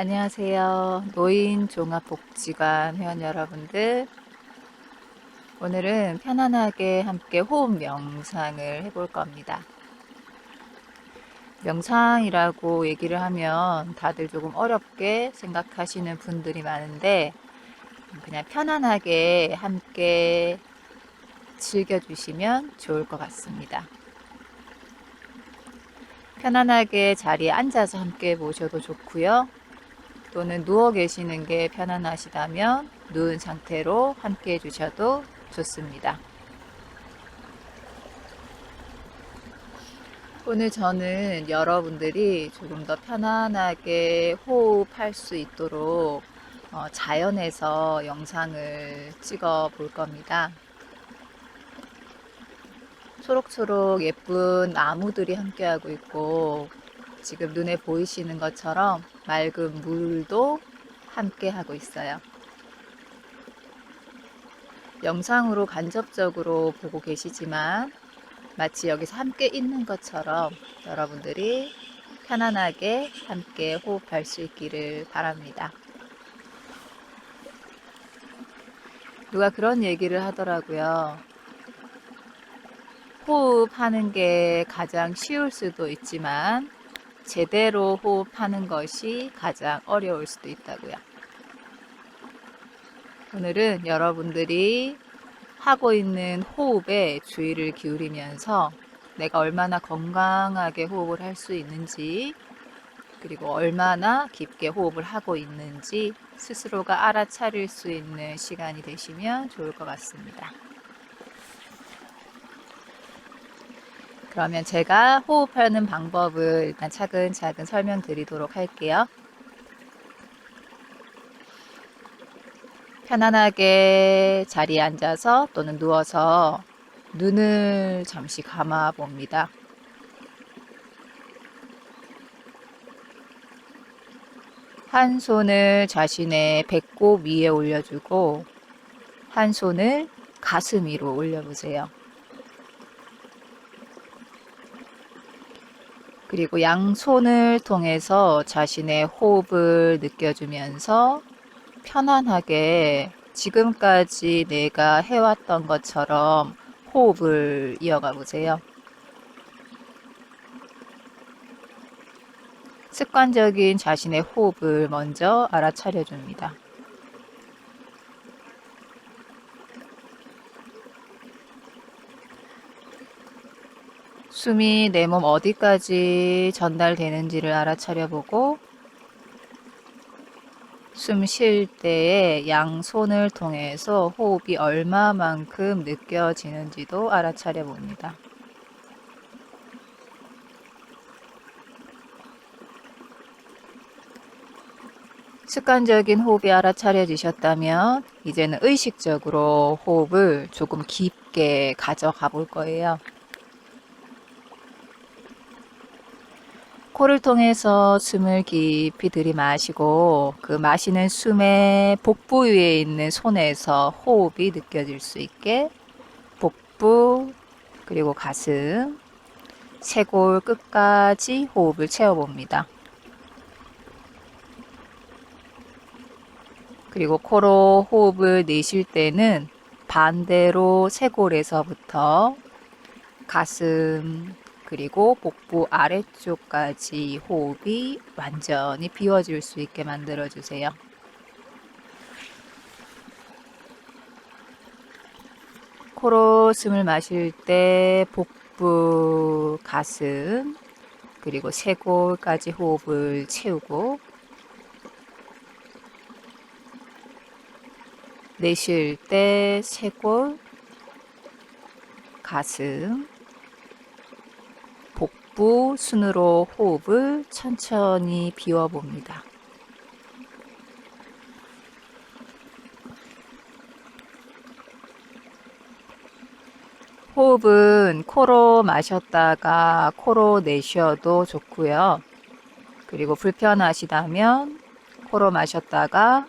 안녕하세요. 노인종합복지관 회원 여러분들. 오늘은 편안하게 함께 호흡 명상을 해볼 겁니다. 명상이라고 얘기를 하면 다들 조금 어렵게 생각하시는 분들이 많은데, 그냥 편안하게 함께 즐겨주시면 좋을 것 같습니다. 편안하게 자리에 앉아서 함께 모셔도 좋고요. 또는 누워 계시는 게 편안하시다면 누운 상태로 함께 해주셔도 좋습니다. 오늘 저는 여러분들이 조금 더 편안하게 호흡할 수 있도록 어, 자연에서 영상을 찍어 볼 겁니다. 초록초록 예쁜 나무들이 함께하고 있고 지금 눈에 보이시는 것처럼 맑은 물도 함께 하고 있어요. 영상으로 간접적으로 보고 계시지만 마치 여기서 함께 있는 것처럼 여러분들이 편안하게 함께 호흡할 수 있기를 바랍니다. 누가 그런 얘기를 하더라고요. 호흡하는 게 가장 쉬울 수도 있지만 제대로 호흡하는 것이 가장 어려울 수도 있다고요. 오늘은 여러분들이 하고 있는 호흡에 주의를 기울이면서 내가 얼마나 건강하게 호흡을 할 수 있는지 그리고 얼마나 깊게 호흡을 하고 있는지 스스로가 알아차릴 수 있는 시간이 되시면 좋을 것 같습니다. 그러면 제가 호흡하는 방법을 일단 차근차근 설명드리도록 할게요. 편안하게 자리에 앉아서 또는 누워서 눈을 잠시 감아 봅니다. 한 손을 자신의 배꼽 위에 올려주고 한 손을 가슴 위로 올려보세요. 그리고 양손을 통해서 자신의 호흡을 느껴주면서 편안하게 지금까지 내가 해왔던 것처럼 호흡을 이어가 보세요. 습관적인 자신의 호흡을 먼저 알아차려 줍니다. 숨이 내 몸 어디까지 전달되는지를 알아차려 보고 숨 쉴 때에 양손을 통해서 호흡이 얼마만큼 느껴지는지도 알아차려 봅니다. 습관적인 호흡이 알아차려지셨다면 이제는 의식적으로 호흡을 조금 깊게 가져가 볼 거예요. 코를 통해서 숨을 깊이 들이마시고 그 마시는 숨의 복부 위에 있는 손에서 호흡이 느껴질 수 있게 복부 그리고 가슴 쇄골 끝까지 호흡을 채워봅니다. 그리고 코로 호흡을 내쉴 때는 반대로 쇄골에서부터 가슴 그리고 복부 아래쪽까지 호흡이 완전히 비워질 수 있게 만들어 주세요. 코로 숨을 마실 때 복부, 가슴, 그리고 쇄골까지 호흡을 채우고 내쉴 때 쇄골, 가슴, 복부 순으로 호흡을 천천히 비워봅니다. 호흡은 코로 마셨다가 코로 내쉬어도 좋고요. 그리고 불편하시다면 코로 마셨다가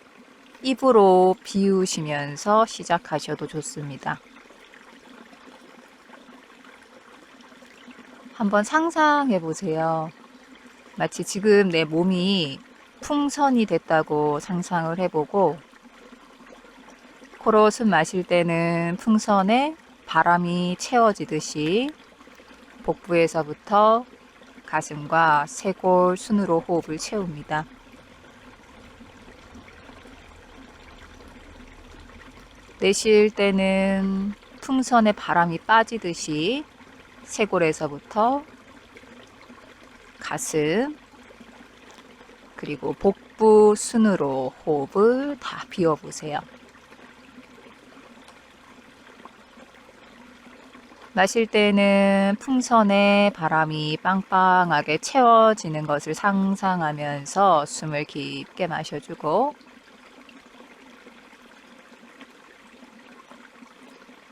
입으로 비우시면서 시작하셔도 좋습니다. 한번 상상해 보세요. 마치 지금 내 몸이 풍선이 됐다고 상상을 해보고 코로 숨 마실 때는 풍선에 바람이 채워지듯이 복부에서부터 가슴과 쇄골 순으로 호흡을 채웁니다. 내쉴 때는 풍선에 바람이 빠지듯이 쇄골에서부터 가슴 그리고 복부 순으로 호흡을 다 비워 보세요. 마실 때는 풍선에 바람이 빵빵하게 채워지는 것을 상상하면서 숨을 깊게 마셔주고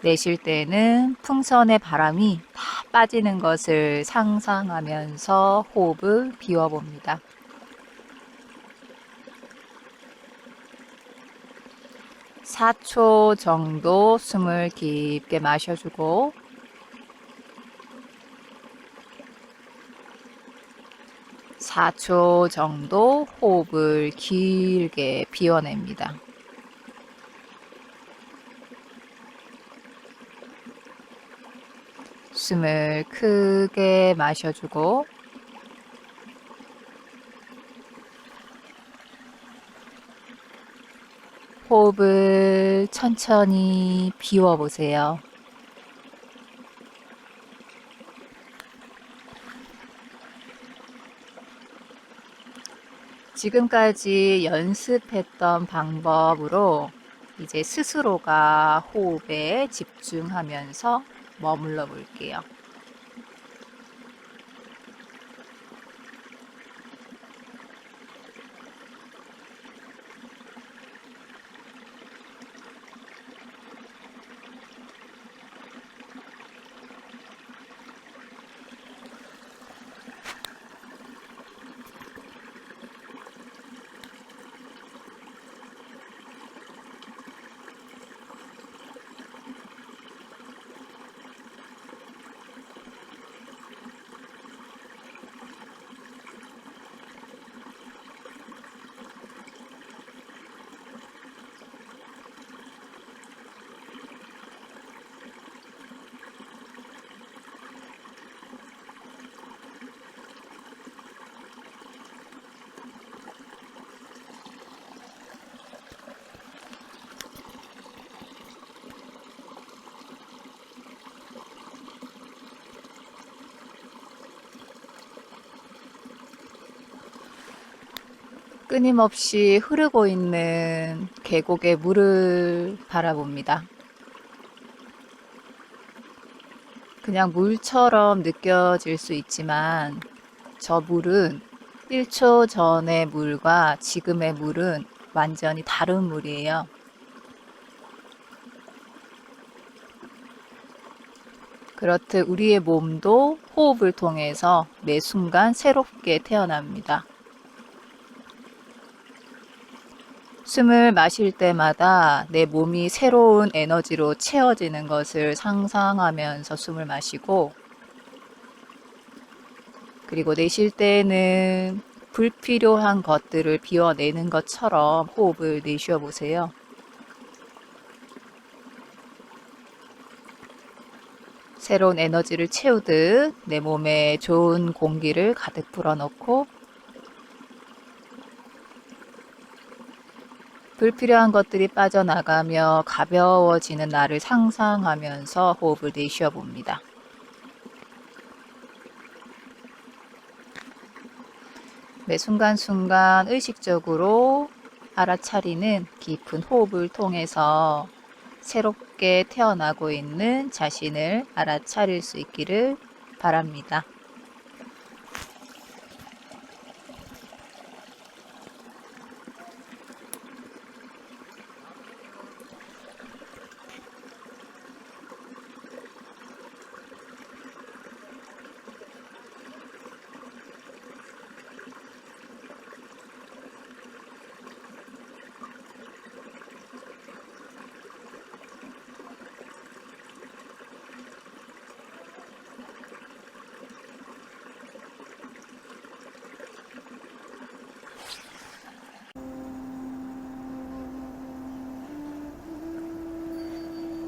내쉴 때는 풍선의 바람이 다 빠지는 것을 상상하면서 호흡을 비워봅니다. (4초) 정도 숨을 깊게 마셔주고 (4초) 정도 호흡을 길게 비워냅니다. 숨을 크게 마셔주고 호흡을 천천히 비워보세요. 지금까지 연습했던 방법으로 이제 스스로가 호흡에 집중하면서 머물러 볼게요. 끊임없이 흐르고 있는 계곡의 물을 바라봅니다. 그냥 물처럼 느껴질 수 있지만 저 물은 1초 전의 물과 지금의 물은 완전히 다른 물이에요. 그렇듯 우리의 몸도 호흡을 통해서 매 순간 새롭게 태어납니다. 숨을 마실 때마다 내 몸이 새로운 에너지로 채워지는 것을 상상하면서 숨을 마시고 그리고 내쉴 때는 불필요한 것들을 비워내는 것처럼 호흡을 내쉬어 보세요. 새로운 에너지를 채우듯 내 몸에 좋은 공기를 가득 불어넣고 불필요한 것들이 빠져나가며 가벼워지는 나를 상상하면서 호흡을 내쉬어 봅니다. 매 순간순간 의식적으로 알아차리는 깊은 호흡을 통해서 새롭게 태어나고 있는 자신을 알아차릴 수 있기를 바랍니다.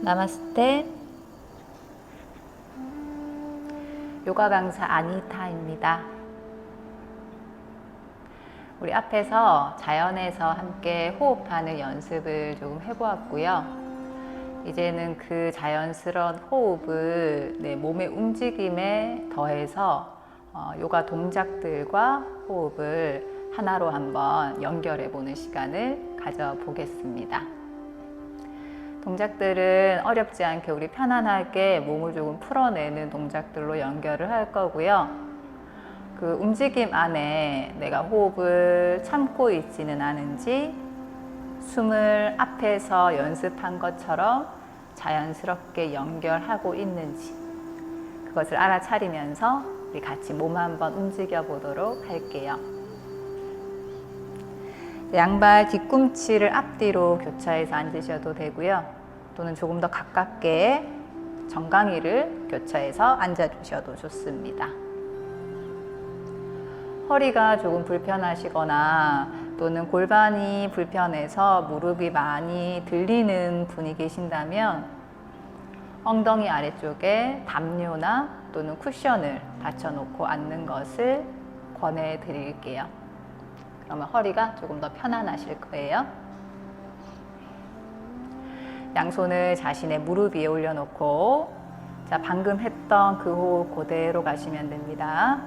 나마스테. 요가 강사 아니타입니다. 우리 앞에서 자연에서 함께 호흡하는 연습을 조금 해보았고요. 이제는 그 자연스러운 호흡을 내 몸의 움직임에 더해서 어, 요가 동작들과 호흡을 하나로 한번 연결해 보는 시간을 가져보겠습니다. 동작들은 어렵지 않게 우리 편안하게 몸을 조금 풀어내는 동작들로 연결을 할 거고요. 그 움직임 안에 내가 호흡을 참고 있지는 않은지 숨을 앞에서 연습한 것처럼 자연스럽게 연결하고 있는지 그것을 알아차리면서 우리 같이 몸 한번 움직여 보도록 할게요. 양발 뒤꿈치를 앞뒤로 교차해서 앉으셔도 되고요. 또는 조금 더 가깝게 정강이를 교차해서 앉아주셔도 좋습니다. 허리가 조금 불편하시거나 또는 골반이 불편해서 무릎이 많이 들리는 분이 계신다면 엉덩이 아래쪽에 담요나 또는 쿠션을 받쳐놓고 앉는 것을 권해 드릴게요. 그러면 허리가 조금 더 편안하실 거예요. 양손을 자신의 무릎 위에 올려놓고 자 방금 했던 그 호흡 그대로 가시면 됩니다.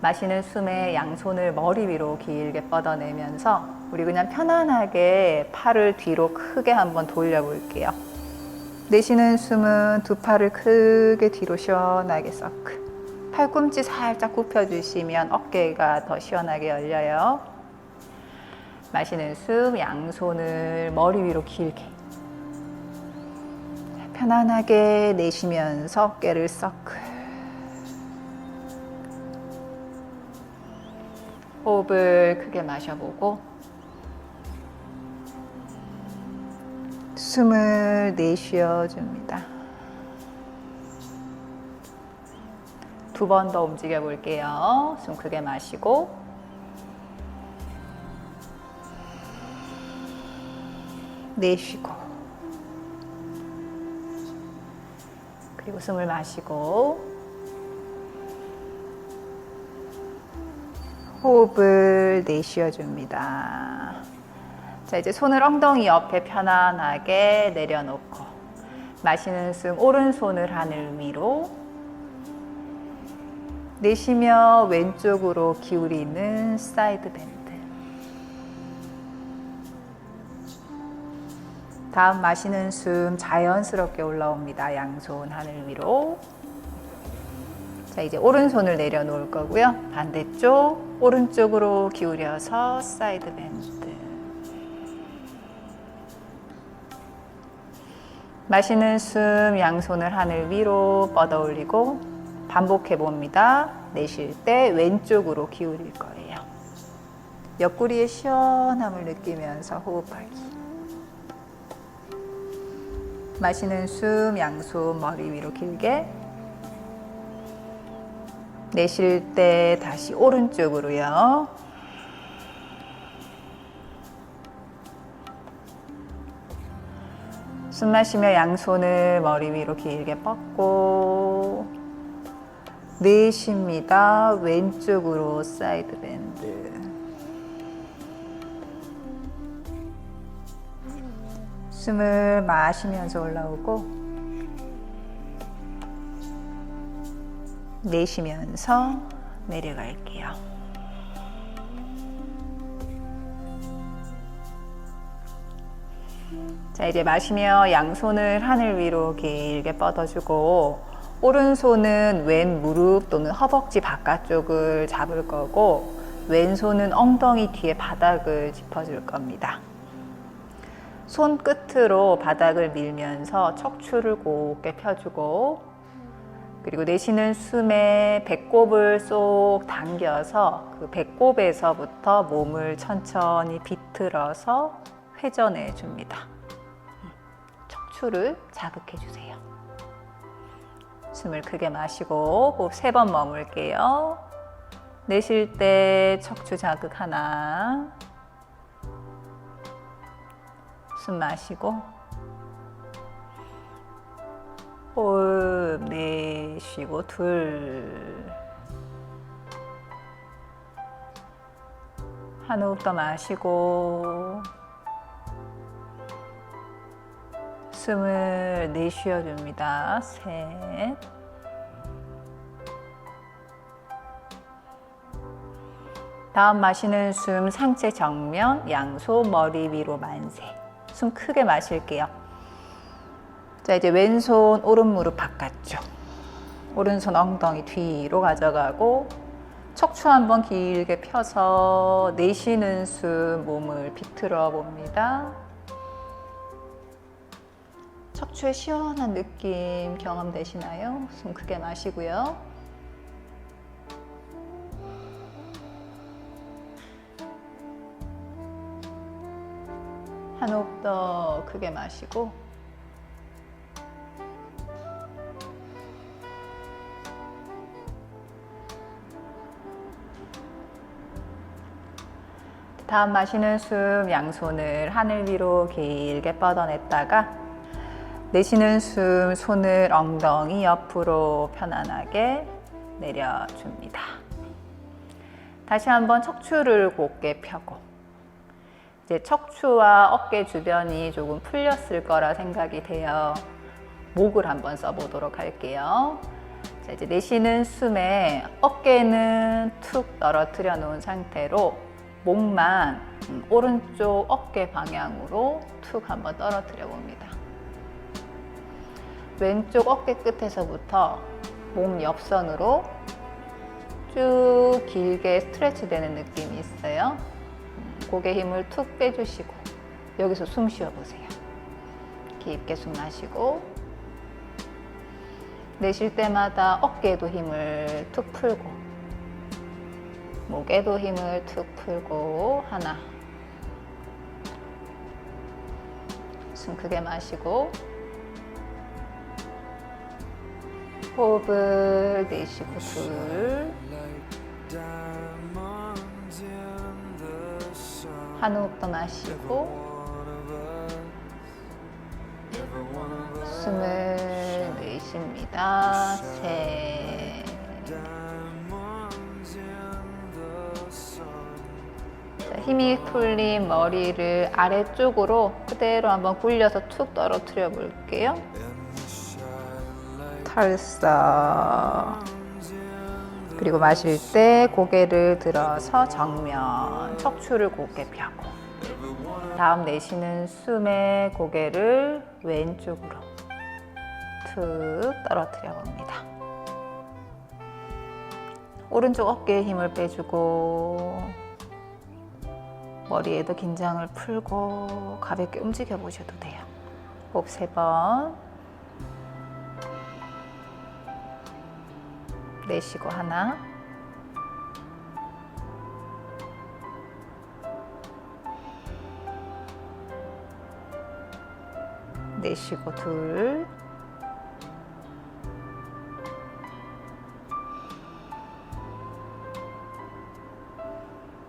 마시는 숨에 양손을 머리 위로 길게 뻗어내면서 우리 그냥 편안하게 팔을 뒤로 크게 한번 돌려볼게요. 내쉬는 숨은 두 팔을 크게 뒤로 시원하게 서클. 팔꿈치 살짝 굽혀주시면 어깨가 더 시원하게 열려요. 마시는 숨 양손을 머리 위로 길게. 편안하게 내쉬면서 어깨를 서클. 호흡을 크게 마셔보고 숨을 내쉬어 줍니다. 두 번 더 움직여 볼게요. 숨 크게 마시고 내쉬고 그리고 숨을 마시고 호흡을 내쉬어 줍니다. 자, 이제 손을 엉덩이 옆에 편안하게 내려놓고 마시는 숨 오른손을 하늘 위로 내쉬며 왼쪽으로 기울이는 사이드 밴드. 다음 마시는 숨 자연스럽게 올라옵니다. 양손 하늘 위로. 자, 이제 오른손을 내려놓을 거고요. 반대쪽 오른쪽으로 기울여서 사이드 밴드. 마시는 숨 양손을 하늘 위로 뻗어 올리고 반복해 봅니다. 내쉴 때 왼쪽으로 기울일 거예요. 옆구리의 시원함을 느끼면서 호흡하기. 마시는 숨 양손 머리 위로 길게 내쉴 때 다시 오른쪽으로요. 숨 마시며 양손을 머리 위로 길게 뻗고 내쉽니다. 왼쪽으로 사이드 밴드. 숨을 마시면서 올라오고 내쉬면서 내려갈게요. 자, 이제 마시며 양손을 하늘 위로 길게 뻗어주고, 오른손은 왼 무릎 또는 허벅지 바깥쪽을 잡을 거고, 왼손은 엉덩이 뒤에 바닥을 짚어줄 겁니다. 손 끝으로 바닥을 밀면서 척추를 곱게 펴주고, 그리고 내쉬는 숨에 배꼽을 쏙 당겨서 그 배꼽에서부터 몸을 천천히 비틀어서 회전해 줍니다. 척추를 자극해 주세요. 숨을 크게 마시고 호흡 세 번 머물게요. 내쉴 때 척추 자극 하나. 숨 마시고 호흡 내쉬고 둘. 한 호흡 더 마시고 숨을 내쉬어 줍니다. 셋. 다음 마시는 숨 상체 정면, 양손 머리 위로 만세. 숨 크게 마실게요. 자, 이제 왼손 오른 무릎 바깥쪽. 오른손 엉덩이 뒤로 가져가고 척추 한번 길게 펴서 내쉬는 숨 몸을 비틀어 봅니다. 척추의 시원한 느낌 경험되시나요? 숨 크게 마시고요. 한 호흡 더 크게 마시고 다음 마시는 숨 양손을 하늘 위로 길게 뻗어냈다가 내쉬는 숨 손을 엉덩이 옆으로 편안하게 내려줍니다. 다시 한번 척추를 곧게 펴고 이제 척추와 어깨 주변이 조금 풀렸을 거라 생각이 돼요. 목을 한번 써보도록 할게요. 자, 이제 내쉬는 숨에 어깨는 툭 떨어뜨려 놓은 상태로 목만 음, 오른쪽 어깨 방향으로 툭 한번 떨어뜨려 봅니다. 왼쪽 어깨 끝에서부터 몸 옆선으로 쭉 길게 스트레치 되는 느낌이 있어요. 음, 고개 힘을 툭 빼주시고 여기서 숨 쉬어 보세요. 깊게 숨 마시고 내쉴 때마다 어깨에도 힘을 툭 풀고 목에도 힘을 툭 풀고 하나 숨 크게 마시고 호흡을 내쉬고 둘 한 호흡 더 마시고 숨을 내쉽니다. 셋. 자, 힘이 풀린 머리를 아래쪽으로 그대로 한번 굴려서 툭 떨어뜨려 볼게요. 털썩. 그리고 마실 때 고개를 들어서 정면, 척추를 곧게 펴고. 다음 내쉬는 숨에 고개를 왼쪽으로 툭 떨어뜨려 봅니다. 오른쪽 어깨에 힘을 빼주고 머리에도 긴장을 풀고 가볍게 움직여 보셔도 돼요. 호흡 세 번. 내쉬고 하나. 내쉬고 둘.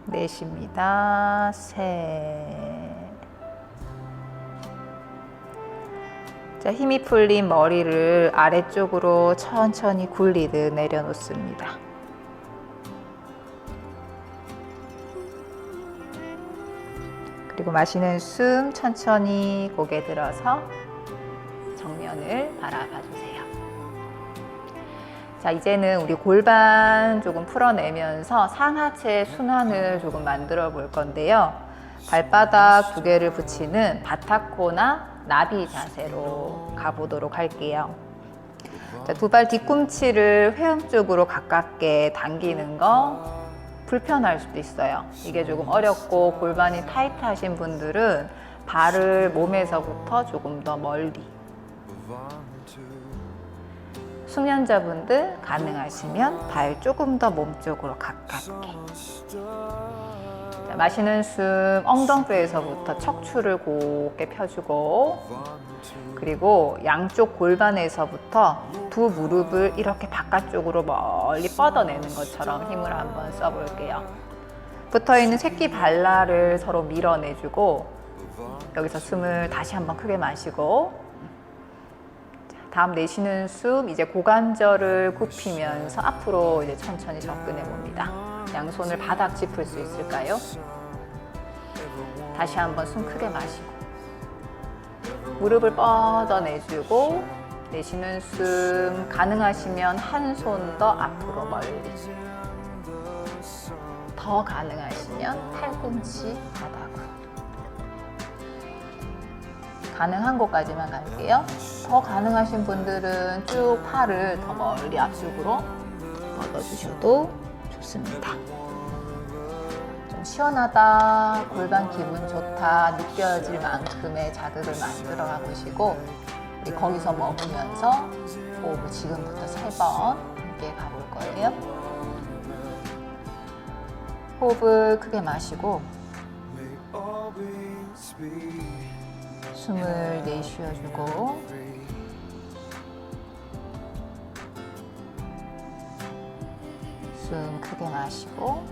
내쉽니다. 셋. 자, 힘이 풀린 머리를 아래쪽으로 천천히 굴리듯 내려놓습니다. 그리고 마시는 숨 천천히 고개 들어서 정면을 바라봐 주세요. 자, 이제는 우리 골반 조금 풀어내면서 상하체 순환을 조금 만들어 볼 건데요. 발바닥 두 개를 붙이는 바타코나 나비 자세로 가보도록 할게요. 두 발 뒤꿈치를 회음 쪽으로 가깝게 당기는 거 불편할 수도 있어요. 이게 조금 어렵고 골반이 타이트하신 분들은 발을 몸에서부터 조금 더 멀리 숙련자분들 가능하시면 발 조금 더 몸쪽으로 가깝게 자, 마시는 숨 엉덩뼈에서부터 척추를 곧게 펴주고 그리고 양쪽 골반에서부터 두 무릎을 이렇게 바깥쪽으로 멀리 뻗어내는 것처럼 힘을 한번 써볼게요. 붙어있는 새끼 발라를 서로 밀어내주고 여기서 숨을 다시 한번 크게 마시고 자, 다음 내쉬는 숨 이제 고관절을 굽히면서 앞으로 이제 천천히 접근해 봅니다. 양손을 바닥 짚을 수 있을까요? 다시 한번 숨 크게 마시고 무릎을 뻗어내주고 내쉬는 숨 가능하시면 한 손 더 앞으로 멀리 더 가능하시면 팔꿈치 바닥으로 가능한 곳까지만 갈게요. 더 가능하신 분들은 쭉 팔을 더 멀리 앞쪽으로 뻗어주셔도 좋습니다. 좀 시원하다, 골반 기분 좋다 느껴질 만큼의 자극을 만들어 가보시고 거기서 머무면서 호흡을 지금부터 세 번 함께 가볼 거예요. 호흡을 크게 마시고 숨을 내쉬어주고 숨 크게 마시고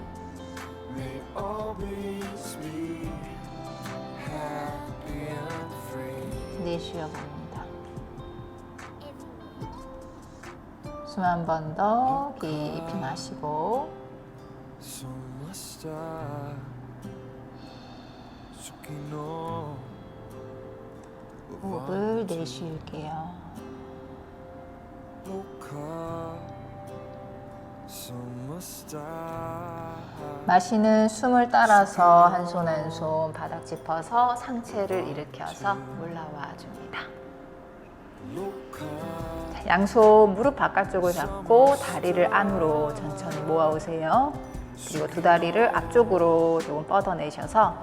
내쉬어 봅니다. 숨 한 번 더 깊이 마시고 호흡을 내쉴게요. 마시는 숨을 따라서 한 손 한 손 바닥 짚어서 상체를 일으켜서 올라와 줍니다. 자, 양손 무릎 바깥쪽을 잡고 다리를 안으로 천천히 모아오세요. 그리고 두 다리를 앞쪽으로 조금 뻗어내셔서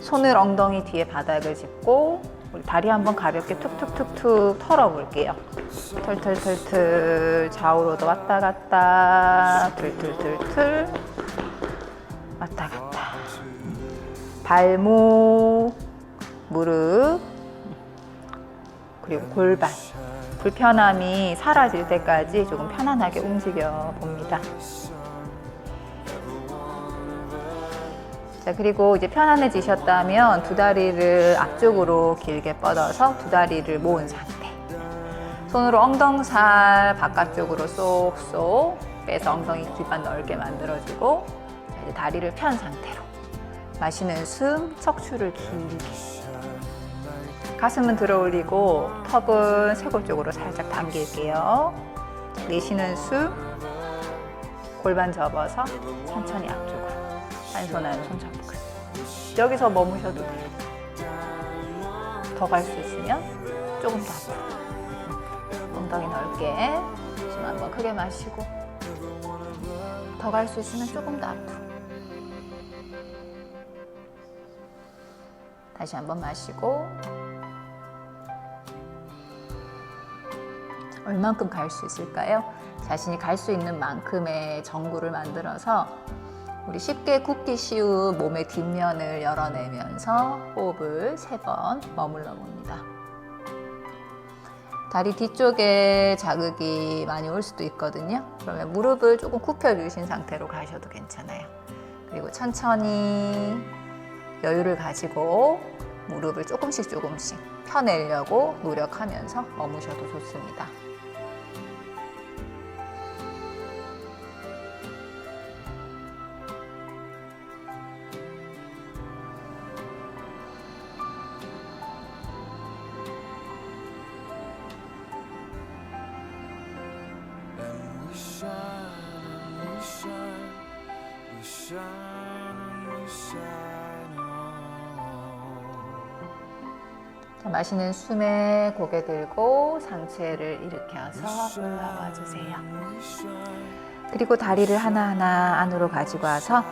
손을 엉덩이 뒤에 바닥을 짚고 우리 다리 한번 가볍게 툭툭툭툭 털어볼게요. 털털털털 좌우로도 왔다 갔다 툴툴툴툴 왔다 갔다 발목 무릎 그리고 골반 불편함이 사라질 때까지 조금 편안하게 움직여 봅니다. 자, 그리고 이제 편안해지셨다면 두 다리를 앞쪽으로 길게 뻗어서 두 다리를 모은 상태. 손으로 엉덩살 바깥쪽으로 쏙쏙 빼서 엉덩이 기반 넓게 만들어주고 자, 이제 다리를 편 상태로 마시는 숨, 척추를 길게 가슴은 들어 올리고 턱은 쇄골 쪽으로 살짝 당길게요. 내쉬는 숨, 골반 접어서 천천히 앞쪽으로 한 손 한 손 접근. 여기서 머무셔도 돼요. 더 갈 수 있으면 조금 더 앞으로. 엉덩이 넓게 숨 한번 크게 마시고 더 갈 수 있으면 조금 더 앞으로. 다시 한번 마시고 얼만큼 갈 수 있을까요? 자신이 갈 수 있는 만큼의 전구를 만들어서 우리 쉽게 굳기 쉬운 몸의 뒷면을 열어내면서 호흡을 세 번 머물러 봅니다. 다리 뒤쪽에 자극이 많이 올 수도 있거든요. 그러면 무릎을 조금 굽혀 주신 상태로 가셔도 괜찮아요. 그리고 천천히 여유를 가지고 무릎을 조금씩 조금씩 펴내려고 노력하면서 머무셔도 좋습니다. 자, 마시는 숨에 고개 들고 상체를 일으켜서 올라와 주세요. 그리고 다리를 하나하나 안으로 가지고 와서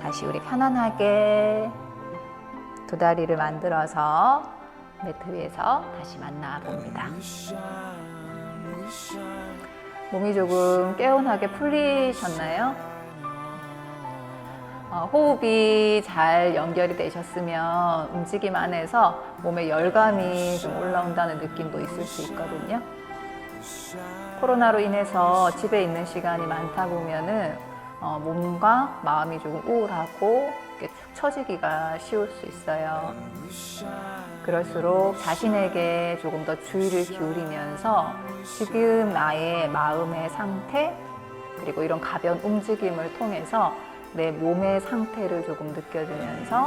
다시 우리 편안하게 두 다리를 만들어서 매트 위에서 다시 만나 봅니다. 몸이 조금 개운하게 풀리셨나요? 어, 호흡이 잘 연결이 되셨으면 움직임 안에서 몸에 열감이 좀 올라온다는 느낌도 있을 수 있거든요. 코로나로 인해서 집에 있는 시간이 많다 보면은 어, 몸과 마음이 조금 우울하고 이렇게 축 처지기가 쉬울 수 있어요. 그럴수록 자신에게 조금 더 주의를 기울이면서 지금 나의 마음의 상태 그리고 이런 가벼운 움직임을 통해서 내 몸의 상태를 조금 느껴주면서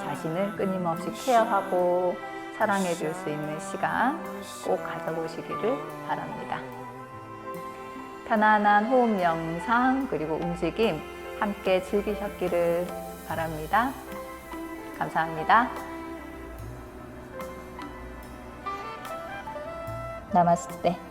자신을 끊임없이 케어하고 사랑해 줄 수 있는 시간 꼭 가져보시기를 바랍니다. 편안한 호흡 명상 그리고 움직임 함께 즐기셨기를 바랍니다. 감사합니다. 나마스테.